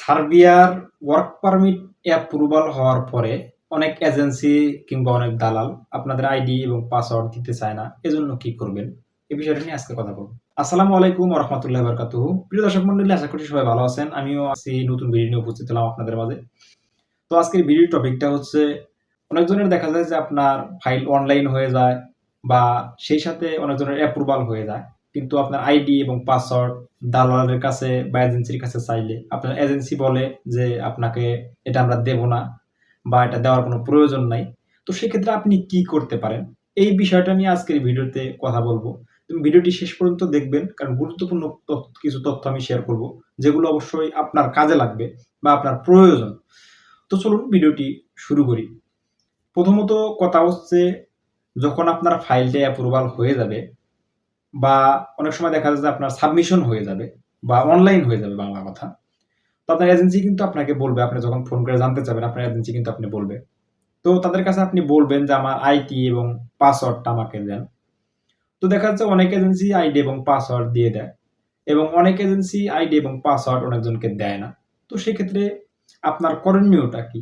সার্বিয়ার work permit approval হওয়ার পরে অনেক এজেন্সি কিংবা অনেক দালাল আপনাদের আইডি এবং পাসওয়ার্ড দিতে চায় না। এজন্য কি করবেন? এই বিষয়টা নিয়ে আজকে কথা বলব। আসসালামু আলাইকুম রহমতুল্লাহ বরকাতুহ প্রিয় দর্শক মন্ডলী, আশা করি সবাই ভালো আছেন। আমিও আছি নতুন ভিডিও নিয়ে উপস্থিত হলাম আপনাদের মাঝে। তো আজকের ভিডিও টপিকটা হচ্ছে, অনেকজনের দেখা যায় যে আপনার ফাইল অনলাইন হয়ে যায় বা সেই সাথে অনেকজনের অ্যাপ্রুভাল হয়ে যায়। কিন্তু আপনার আইডি এবং পাসওয়ার্ড দালালের কাছে বা এজেন্সির কাছে চাইলে। আপনার এজেন্সি বলে যে আপনাকে এটা আমরা দেব না বা এটা দেওয়ার কোনো প্রয়োজন নাই। তো সেক্ষেত্রে আপনি কি করতে পারেন? এই বিষয়টা নিয়ে আজকের ভিডিওতে কথা বলব। তুমি ভিডিওটি শেষ পর্যন্ত দেখবেন, কারণ গুরুত্বপূর্ণ কিছু তথ্য আমি শেয়ার করব, যেগুলো অবশ্যই আপনার কাজে লাগবে বা আপনার প্রয়োজন। তো চলুন ভিডিওটি শুরু করি। প্রথমত কথা হচ্ছে, যখন আপনার ফাইলটা অ্যাপ্রুভাল হয়ে যাবে বা অনেক সময় দেখা যায় যে আপনার সাবমিশন হয়ে যাবে বা অনলাইন হয়ে যাবে বাংলা কথা। তো আপনার এজেন্সি কিন্তু আপনাকে বলবে, আপনি যখন ফোন করে জানতে চাবেন, আপনার এজেন্সি কিন্তু আপনি বলবে। তো তাদের কাছে আপনি বলবেন যে, আমার আইটি এবং পাসওয়ার্ডটা আমাকে দেন। তো দেখা যাচ্ছে অনেক এজেন্সি আইডি এবং পাসওয়ার্ড দিয়ে দেয় এবং অনেক এজেন্সি আইডি এবং পাসওয়ার্ড অনেকজনকে দেয় না। তো সেক্ষেত্রে আপনার করণীয়টা কি?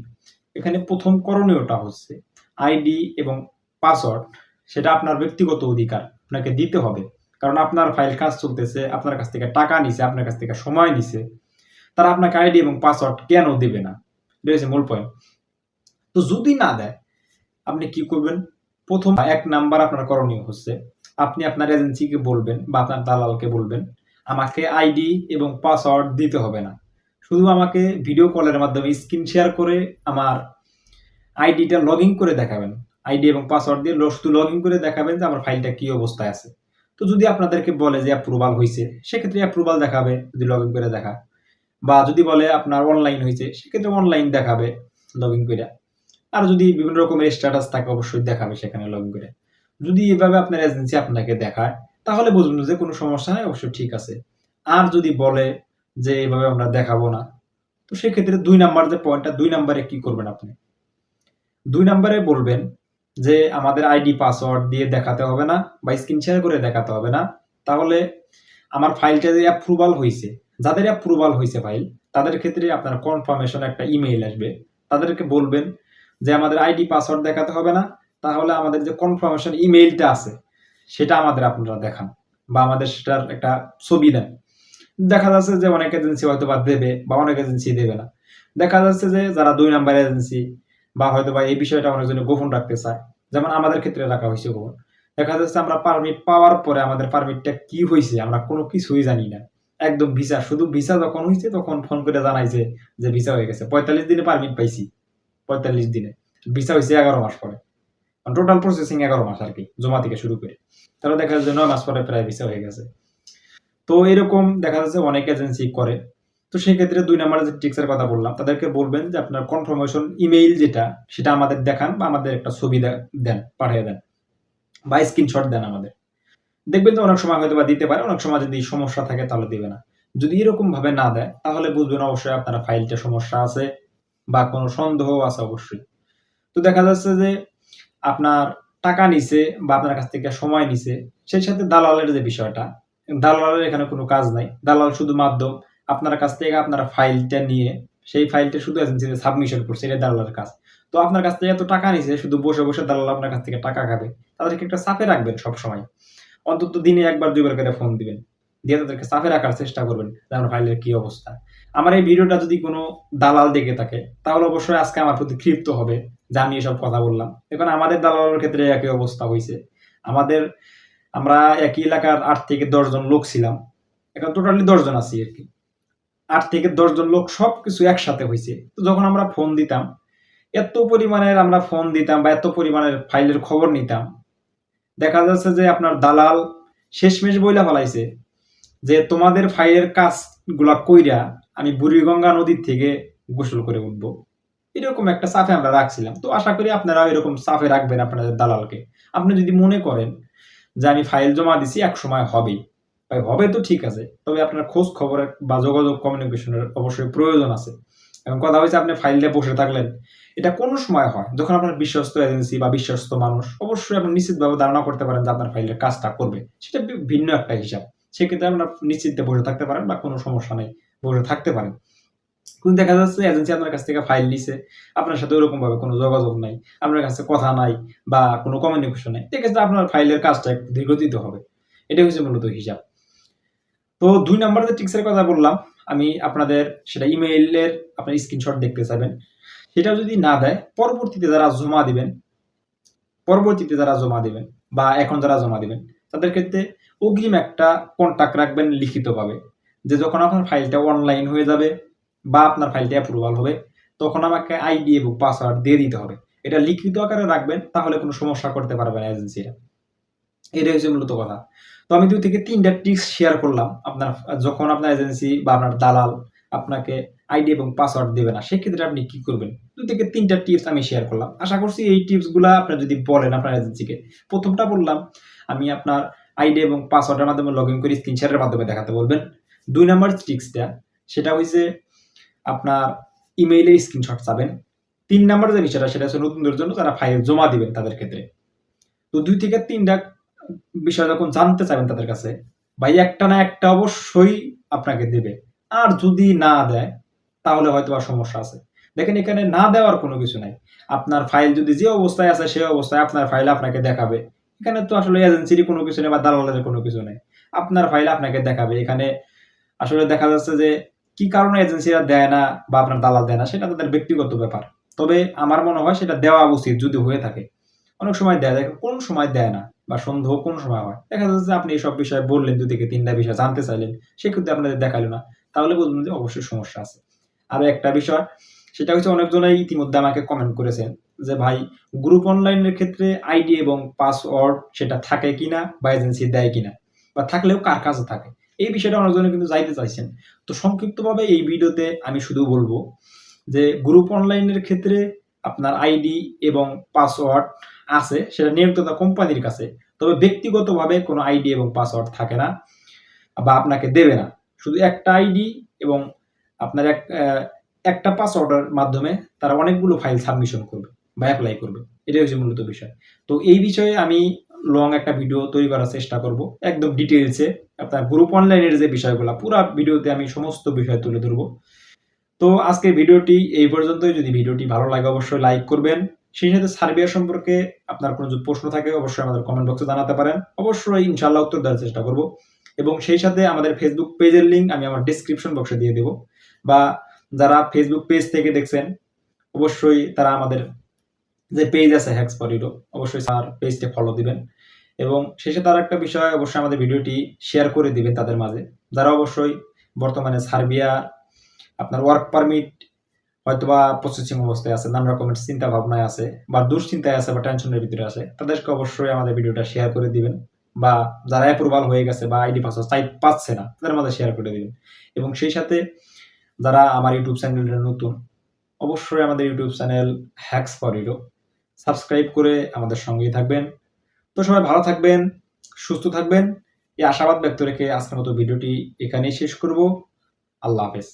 এখানে প্রথম করণীয়টা হচ্ছে আইডি এবং পাসওয়ার্ড সেটা আপনার ব্যক্তিগত অধিকার, আপনাকে দিতে হবে। কারণ আপনার ফাইল কাজ চলতেছে, আপনার কাছ থেকে টাকা নিছে, আপনার কাছ থেকে সময় নিছে, তারা আপনাকে আইডি এবং পাসওয়ার্ড কেন দেবে না? এটা মূল পয়েন্ট তো যদি না দেয়, আপনি কি করবেন? প্রথম এক নাম্বার আপনার করণীয় হচ্ছে, আপনি আপনার এজেন্সিকে বলবেন বা আপনার দালালকে বলবেন, আমাকে আইডি এবং পাসওয়ার্ড দিতে হবে না। শুধু আমাকে ভিডিও কলের মাধ্যমে স্ক্রিন শেয়ার করে আমার আইডিটা লগ ইন করে দেখাবেন। আইডি এবং পাসওয়ার্ড দিয়ে শুধু লগ ইন করে দেখাবেন যে আমার ফাইলটা কি অবস্থায় আছে। তো যদি আপনাদেরকে বলে যে অ্যাপ্রুভাল হয়েছে সেক্ষেত্রে অ্যাপ্রুভাল দেখাবে, যদি লগ ইন করে দেখা। বা যদি বলে আপনার অনলাইন হয়েছে সেক্ষেত্রে অনলাইন দেখাবে লগ ইন করে আর যদি বিভিন্ন রকমের স্ট্যাটাস থাকে, অবশ্যই দেখাবে সেখানে লগ ইন করে যদি এভাবে আপনার এজেন্সি আপনাকে দেখায়, তাহলে বুঝবেন যে কোনো সমস্যা নেই, অবশ্যই ঠিক আছে। আর যদি বলে যে এভাবে আমরা দেখাবো না, তো সেক্ষেত্রে দুই নাম্বার যে পয়েন্টটা দুই নাম্বারে কি করবেন আপনি? দুই নাম্বারে বলবেন যে আমাদের আইডি পাসওয়ার্ড দিয়ে দেখাতে হবে না বা স্ক্রিন শেয়ার করে দেখাতে হবে না, তাহলে আমার ফাইলটা যে অ্যাপ্রুভাল হয়েছে যাদের অ্যাপ্রুভাল হয়েছে ফাইল তাদের ক্ষেত্রে আপনার কনফার্মেশন একটা ইমেইল আসবে। তাদেরকে বলবেন যে আমাদের আইডি পাসওয়ার্ড দেখাতে হবে না, তাহলে আমাদের যে কনফার্মেশন ইমেইলটা আছে, সেটা আমাদের আপনারা দেখান বা আমাদের সেটার একটা ছবি দেন। দেখা যাচ্ছে যে অনেক এজেন্সি হয়তো বা দেবে বা অনেক এজেন্সি দেবে না। দেখা যাচ্ছে যে যারা দুই নাম্বার এজেন্সি বা হয়তো বা এই বিষয়টা অনেকজনে গোপন রাখতে চায়। যেমন আমাদের ক্ষেত্রে রাখা হয়েছে গোপন। দেখা যাচ্ছে আমরা পারমিট পাওয়ার পরে আমাদের পারমিটটা কি হয়েছে, আমরা কোনো কিছুই জানি না। একদম ভিসা, শুধু ভিসা যখন হয়েছে তখন ফোন করে জানাইছে যে ভিসা হয়ে গেছে। পঁয়তাল্লিশ দিনে পারমিট পাইছি, পঁয়তাল্লিশ দিনে। ভিসা হয়েছে এগারো মাস পরে। টোটাল প্রসেসিং এগারো মাস আর কি, জমা থেকে শুরু করে। তাহলে দেখা যাচ্ছে নয় মাস পরে প্রায় ভিসা হয়ে গেছে। তো এরকম দেখা যাচ্ছে অনেক এজেন্সি করে। তো সেক্ষেত্রে দুই নাম্বার যে টিক্সের কথা বললাম, তাদেরকে বলবেন যে আপনার কনফার্মেশন ইমেইল যেটা, সেটা আমাদের দেখান বা আমাদের একটা ছবি দেন, পাঠিয়ে দেন বা স্ক্রিনশট দেন আমাদের। দেখবেন যে অনেক সময় হয়তো বা দিতে পারে, অনেক সময় যদি সমস্যা থাকে তাহলে দিবে না। যদি এরকম ভাবে না দেয়, তাহলে বুঝবেন অবশ্যই আপনার ফাইলটা সমস্যা আছে বা কোনো সন্দেহ আছে অবশ্যই। তো দেখা যাচ্ছে যে আপনার টাকা নিছে বা আপনার কাছ থেকে সময় নিছে, সেই সাথে দালালের যে বিষয়টা, দালালের এখানে কোনো কাজ নাই। দালাল শুধু মাধ্যম আপনার কাছ থেকে আপনার ফাইলটা নিয়ে, সেই ফাইলটা শুধু সাবমিশন করছে, এটা দালালের কাজ। তো আপনার কাছ থেকে এত টাকা নিছে, শুধু বসে বসে দালাল আপনার কাছ থেকে টাকা খাবে। তাদেরকে একটা চাপে রাখবেন সবসময়। অন্তত দিনে একবার, দুইবার করে ফোন দিবেন। দিয়ে তাদেরকে চাপে রাখার চেষ্টা করবেন আমার ফাইলের কি অবস্থা। আমার এই ভিডিওটা যদি কোনো দালাল দেখে থাকে, তাহলে অবশ্যই আজকে আমার প্রতি ক্ষিপ্ত হবে যে আমি এসব কথা বললাম। এখন আমাদের দালালের ক্ষেত্রে একই অবস্থা হয়েছে আমাদের, আমরা একই এলাকার আট থেকে দশজন লোক ছিলাম। এখন টোটালি দশজন আছি আর কি। আট থেকে দশ জন লোক সব কিছু একসাথে হয়েছে। তো যখন আমরা ফোন দিতাম, এত পরিমাণের আমরা ফোন দিতাম বা এত পরিমাণের ফাইলের খবর নিতাম। দেখা যাচ্ছে যে আপনার দালাল শেষমেশ বইলা ফেলাইছে যে তোমাদের ফাইলের কাজগুলা কইরা আমি বুড়িগঙ্গা নদীর থেকে গোসল করে উঠবো। এরকম একটা চাপে আমরা রাখছিলাম। তো আশা করি আপনারা এরকম চাপে রাখবেন আপনাদের দালালকে। আপনি যদি মনে করেন যে আমি ফাইল জমা দিছি, এক সময় হবে ভাই হবে তো ঠিক আছে, তবে আপনার খোঁজ খবরের বা যোগাযোগ কমিউনিকেশনের অবশ্যই প্রয়োজন আছে। এখন কথা হয়েছে আপনি ফাইলে বসে থাকলেন, এটা কোন সময় হয়? যখন আপনার বিশ্বস্ত এজেন্সি বা বিশ্বস্ত মানুষ, অবশ্যই আপনি নিশ্চিতভাবে ধারণা করতে পারেন যে আপনার ফাইলের কাজটা করবে। সেটা ভিন্ন একটা হিসাব। সেক্ষেত্রে আপনার নিশ্চিন্তে বসে থাকতে পারেন বা কোনো সমস্যা নেই, বসে থাকতে পারেন। কিন্তু দেখা যাচ্ছে এজেন্সি আপনার কাছ থেকে ফাইল নিছে, আপনার সাথে ওরকম ভাবে কোনো যোগাযোগ নাই, আপনার কাছে কথা নাই বা কোনো কমিউনিকেশন নেই সেক্ষেত্রে আপনার ফাইলের কাজটা একটু দীর্ঘতিত হবে। এটা হচ্ছে মূলত হিসাব। তো দুই নাম্বার যে টিক্সের কথা বললাম, আমি আপনাদের সেটা ইমেইলের আপনার স্ক্রিনশট দেখতে চাইবেন। সেটা যদি না দেয়, পরবর্তীতে যারা জমা দিবেন, পরবর্তীতে যারা জমা দিবেন বা এখন যারা জমা দিবেন, তাদের ক্ষেত্রে অগ্রিম একটা কন্ট্যাক্ট রাখবেন লিখিতভাবে। যে যখন আপনার ফাইলটা অনলাইন হয়ে যাবে বা আপনার ফাইলটা অ্যাপ্রুভাল হবে, তখন আমাকে আইডি এবং পাসওয়ার্ড দিয়ে দিতে হবে। এটা লিখিত আকারে রাখবেন, তাহলে কোনো সমস্যা করতে পারবে না এজেন্সিরা এটাই হচ্ছে মূলত কথা। তো আমি দুই থেকে তিনটা টিপস শেয়ার করলাম আপনার, যখন আপনার এজেন্সি বা আপনার দালাল আপনাকে আইডি এবং পাসওয়ার্ড দেবে না, সেক্ষেত্রে আপনি কি করবেন? দুই থেকে তিনটা টিপস আমি শেয়ার করলাম। আশা করছি এই টিপসগুলো আপনার যদি বলেন আপনার এজেন্সিকে প্রথমটা বললাম, আমি আপনার আইডি এবং পাসওয়ার্ডের মাধ্যমে লগ ইন করে স্ক্রিন শেয়ারের মাধ্যমে দেখাতে বলবেন। দুই নাম্বার টিপসটা সেটা হয়েছে আপনার ইমেইলে স্ক্রিনশট চাবেন। তিন নাম্বার যে বিষয়টা, সেটা হচ্ছে নতুনদের জন্য তারা ফাইল জমা দিবেন তাদের ক্ষেত্রে। তো দুই থেকে তিনটা বিষয় যখন জানতে চাবেন তাদের কাছে, ভাই, একটা না একটা অবশ্যই আপনাকে দেবে। আর যদি না দেয়, তাহলে হয়তো আর সমস্যা আছে। দেখেন, এখানে না দেওয়ার কোনো কিছু নাই। আপনার ফাইল যদি যে অবস্থায় আছে, সেই অবস্থায় আপনার ফাইল আপনাকে দেখাবে। এখানে তো আসলে এজেন্সিরই কোনো কিছু নেই বা দালালের কোনো কিছু নেই। আপনার ফাইল আপনাকে দেখাবে। এখানে আসলে দেখা যাচ্ছে যে, কি কারণে এজেন্সিরা দেয় না বা আপনার দালাল দেয় না, সেটা তাদের ব্যক্তিগত ব্যাপার। তবে আমার মনে হয় সেটা দেওয়া উচিত যদি হয়ে থাকে। অনেক সময় দেয়, দেখেন, কোন সময় দেয় না? বা সন্দেহ কোন সময় হয়? দেখা যাচ্ছে যে আপনি এইসব বিষয়ে বললেন দু থেকে তিনটা বিষয় জানতে চাইলেন, সেক্ষেত্রে আপনাদের দেখাল না। তাহলে বুঝবেন যে অবশ্যই সমস্যা আছে। আরও একটা বিষয়, সেটা হচ্ছে অনেকজনাই ইতিমধ্যে আমাকে কমেন্ট করেছেন যে, ভাই গ্রুপ অনলাইনের ক্ষেত্রে আইডি এবং পাসওয়ার্ড সেটা থাকে কিনা বা এজেন্সি দেয় কিনা? বা থাকলেও কার কাছে থাকে? এই বিষয়টা অনেকজনে কিন্তু যাইতে চাইছেন। তো সংক্ষিপ্তভাবে এই ভিডিওতে আমি শুধু বলব যে গ্রুপ অনলাইনের ক্ষেত্রে আপনার আইডি এবং পাসওয়ার্ড আছে, সেটা নিয়ন্ত্রণ কোম্পানির কাছে, তবে ব্যক্তিগতভাবে কোনো আইডি এবং পাসওয়ার্ড থাকে না বা আপনাকে দেবে না। শুধু একটা আইডি এবং আপনার এক একটা পাসওয়ার্ডের মাধ্যমে তারা অনেকগুলো ফাইল সাবমিশন করবে বা অ্যাপ্লাই করবে। এটাই হচ্ছে মূলত বিষয়। তো এই বিষয়ে আমি লং একটা ভিডিও তৈরি করার চেষ্টা করব, একদম ডিটেলসে আপনার গ্রুপ অনলাইনের যে বিষয়গুলো, পুরো ভিডিওতে আমি সমস্ত বিষয় তুলে ধরবো। তো আজকের ভিডিওটি এই পর্যন্তই। যদি ভিডিওটি ভালো লাগে, অবশ্যই লাইক করবেন। সেই সাথে সার্বিয়া সম্পর্কে আপনার কোনো যদি প্রশ্ন থাকে, অবশ্যই আমাদের কমেন্ট বক্সে জানাতে পারেন। অবশ্যই ইনশাল্লাহ উত্তর দেওয়ার চেষ্টা করব। এবং সেই সাথে আমাদের ফেসবুক পেজের লিঙ্ক আমি আমার ডিসক্রিপশন বক্সে দিয়ে দেবো। বা যারা ফেসবুক পেজ থেকে দেখছেন, অবশ্যই তারা আমাদের যে পেজ আছে হ্যাক্স ফরিডো অবশ্যই তার পেজটি ফলো দিবেন। এবং শেষে তার একটা বিষয়, অবশ্যই আমাদের ভিডিওটি শেয়ার করে দিবেন তাদের মাঝে। যারা অবশ্যই বর্তমানে সার্বিয়া, আপনার ওয়ার্ক পারমিট হয়তোবা প্রসেসিং অবস্থায় আছে, নানা রকমের চিন্তা ভাবনায় আছে, বা দুশ্চিন্তায় আছে, বা টেনশনের ভিতরে আছে, তাদেরকে অবশ্যই আমাদের ভিডিওটা শেয়ার করে দিবেন, বা যারা অ্যাপ্রুভাল হয়ে গেছে, বা আইডি পাসওয়ার্ড চাই পাচ্ছে না, তাদের মাঝে শেয়ার করে দিবেন। এবং সেই সাথে যারা আমার ইউটিউব চ্যানেলটা নতুন, অবশ্যই আমাদের YouTube channel hacks for euro subscribe করে আমাদের সঙ্গেই থাকবেন। তো সবাই ভালো থাকবেন, সুস্থ থাকবেন। এই আশাবাদ ব্যক্ত রেখে আজকের মতো ভিডিওটি এখানেই শেষ করব। আল্লাহ হাফেজ।